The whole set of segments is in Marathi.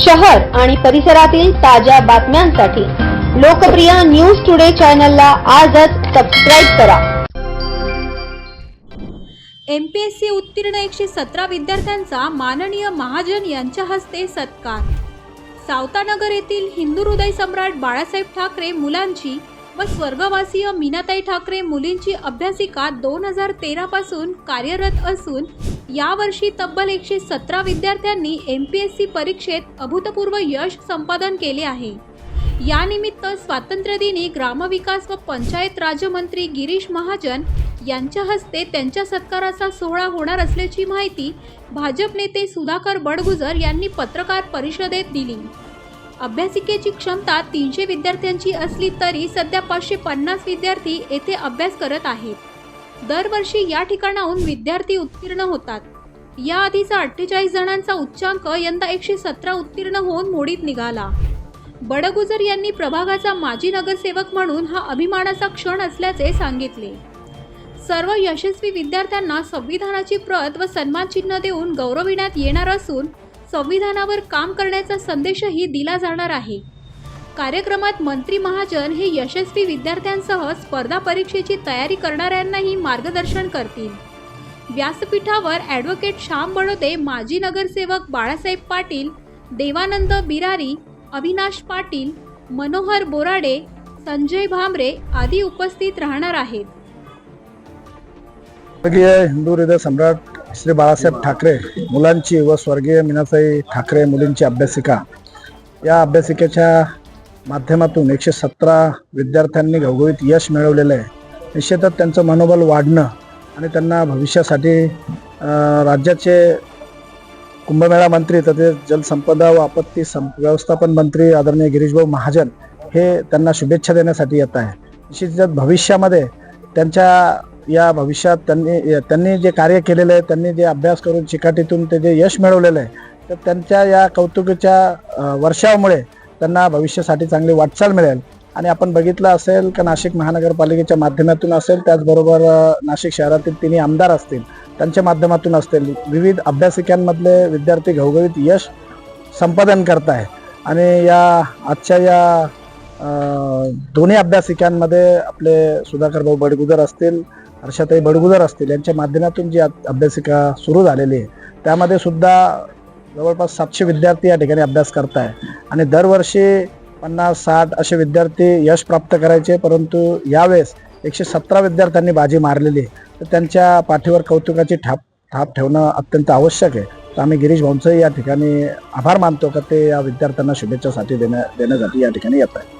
शहर आणि परिसरातील ताज्या बातम्यांसाठी लोकप्रिय न्यूज टुडे चॅनलला आजच सबस्क्राईब करा. एम पी एस सी उत्तीर्ण एकशे सतरा विद्यार्थ्यांचा माननीय महाजन यांच्या हस्ते सत्कार. सावतानगर येथील हिंदू हृदय सम्राट बाळासाहेब ठाकरे मुलांची व स्वर्गवासीय मीनाताई ठाकरे मुलींची अभ्यासिका दोन हजार तेरापासून कार्यरत असून यावर्षी तब्बल एकशे सतरा विद्यार्थ्यांनी एम पी एस सी परीक्षेत अभूतपूर्व यश संपादन केले आहे. यानिमित्त स्वातंत्र्यदिनी ग्रामविकास व पंचायत राज्यमंत्री गिरीश महाजन यांच्या हस्ते त्यांच्या सत्काराचा सोहळा होणार असल्याची माहिती भाजप नेते सुधाकर बडगुजर यांनी पत्रकार परिषदेत दिली. अभ्यासिकेची क्षमता तीनशे विद्यार्थ्यांची असली तरी सध्या पाचशे पन्नास विद्यार्थी येथे अभ्यास करत आहेत. दरवर्षी या ठिकाणाहून विद्यार्थी उत्तीर्ण होतात. याआधीचा अठ्ठेचाळीस जणांचा उच्चांक यंदा एकशे सतरा उत्तीर्ण होऊन मोडीत निघाला. बडगुजर यांनी प्रभागाचा माजी नगरसेवक म्हणून हा अभिमानाचा क्षण असल्याचे सांगितले. सर्व यशस्वी विद्यार्थ्यांना संविधानाची प्रत व सन्मान चिन्ह देऊन गौरविण्यात येणार असून संविधानावर काम करण्याचा संदेशही दिला जाणार आहे. कार्यक्रमात मंत्री महाजन हे यशस्वी विद्यार्थ्यांसह स्पर्धा परीक्षेची तयारी करणाऱ्यांनाही मार्गदर्शन करतील. व्यासपीठावर ॲडव्होकेट श्याम बडोदे माजी नगरसेवक बाळासाहेब पाटील देवानंद बिरारी अविनाश पाटील मनोहर बोराडे संजय भामरे आदी उपस्थित राहणार आहेत. स्वर्गीय हिंदू हृदय सम्राट श्री बाळासाहेब ठाकरे मुलांची व स्वर्गीय मीनासाई ठाकरे मुलींची अभ्यासिका. या अभ्यासिकेच्या माध्यमातून एकशे सतरा विद्यार्थ्यांनी घवघवीत यश मिळवलेलं आहे. निश्चितच त्यांचं मनोबल वाढणं आणि त्यांना भविष्यासाठी राज्याचे कुंभमेळा मंत्री तसेच जलसंपदा व आपत्ती सं व्यवस्थापन मंत्री आदरणीय गिरीशभाऊ महाजन हे त्यांना शुभेच्छा देण्यासाठी येत आहे. निश्चितच भविष्यामध्ये त्यांच्या या भविष्यात त्यांनी त्यांनी जे कार्य केलेलं आहे त्यांनी जे अभ्यास करून चिकाटीतून ते जे यश मिळवलेलं आहे तर त्यांच्या या कौतुकीच्या वर्षामुळे त्यांना भविष्यासाठी चांगली वाटचाल मिळेल. आणि आपण बघितलं असेल का नाशिक महानगरपालिकेच्या माध्यमातून असेल त्याचबरोबर नाशिक शहरातील तिन्ही आमदार असतील त्यांच्या माध्यमातून असतील विविध अभ्यासिकांमधले विद्यार्थी घवघवीत यश संपादन करत आहे आणि या आजच्या या दोन्ही अभ्यासिकांमध्ये आपले सुधाकर भाऊ बडगुजर असतील हर्षाताई बडगुजर असतील यांच्या माध्यमातून जी अभ्यासिका सुरू झालेली आहे त्यामध्ये सुद्धा जवळपास सातशे विद्यार्थी या ठिकाणी अभ्यास करत आहे आणि दरवर्षी पन्नास साठ असे विद्यार्थी यश प्राप्त करायचे परंतु यावेळेस एकशे सतरा विद्यार्थ्यांनी बाजी मारलेली तर त्यांच्या पाठीवर कौतुकाची ठाप ठाप ठेवणं अत्यंत आवश्यक आहे. तर आम्ही गिरीश भाऊंचंही या ठिकाणी आभार मानतो का ते या विद्यार्थ्यांना शुभेच्छासाठी देण्या देण्यासाठी या ठिकाणी येत आहे.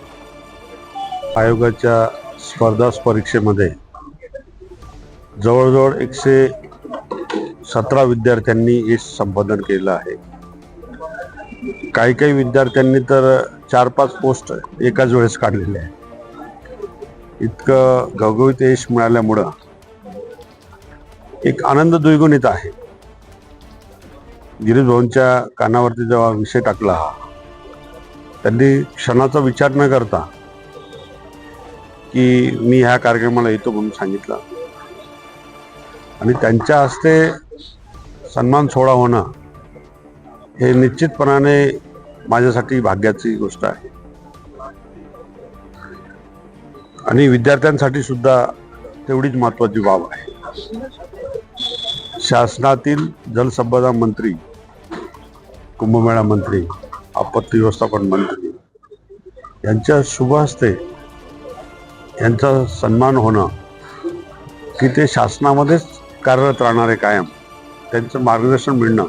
आयोगाच्या स्पर्धा परीक्षेमध्ये जवळजवळ एकशे सतरा विद्यार्थ्यांनी यश संपादन केलं आहे. काही काही विद्यार्थ्यांनी तर चार पाच पोस्ट एकाच वेळेस काढलेले आहे इतकं घवघवीत यश मिळाल्यामुळं एक आनंद द्विगुणित आहे. गिरीश भाऊंच्या कानावरती जेव्हा विषय टाकला त्यांनी क्षणाचा विचार न करता की मी ह्या कार्यक्रमाला येतो म्हणून सांगितलं. आणि त्यांच्या हस्ते सन्मान सोहळा होणं हे निश्चितपणाने माझ्यासाठी भाग्याची गोष्ट आहे. आणि विद्यार्थ्यांसाठी सुद्धा तेवढीच महत्वाची बाब आहे. शासनातील जलसंपदा मंत्री कुंभमेळा मंत्री आपत्ती व्यवस्थापन मंत्री यांच्या शुभ हस्ते यांचा सन्मान होणं की ते शासनामध्येच कार्यरत राहणारे कायम त्यांचं मार्गदर्शन मिळणं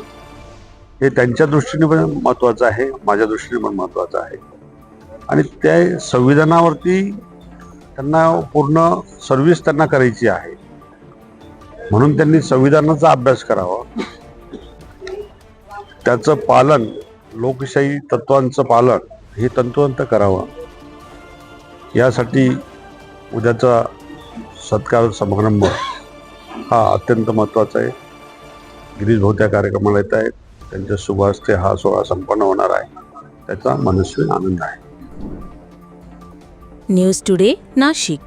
हे त्यांच्या दृष्टीने पण महत्त्वाचं आहे माझ्या दृष्टीने पण महत्त्वाचं आहे. आणि त्या संविधानावरती त्यांना पूर्ण सर्व्हिस त्यांना करायची आहे. म्हणून त्यांनी संविधानाचा अभ्यास करावा. त्याचं पालन लोकशाही तत्वांचं पालन हे तंतोतंत करावं. यासाठी उद्याचा सत्कार समारंभ हा अत्यंत महत्त्वाचा आहे. गिरीश भाऊ त्या कार्यक्रमाला येत आहेत. त्यांच्या सुभाष ते हा सोहळा संपन्न होणार आहे. त्याचा मनस्वी आनंद आहे. News today Nashik.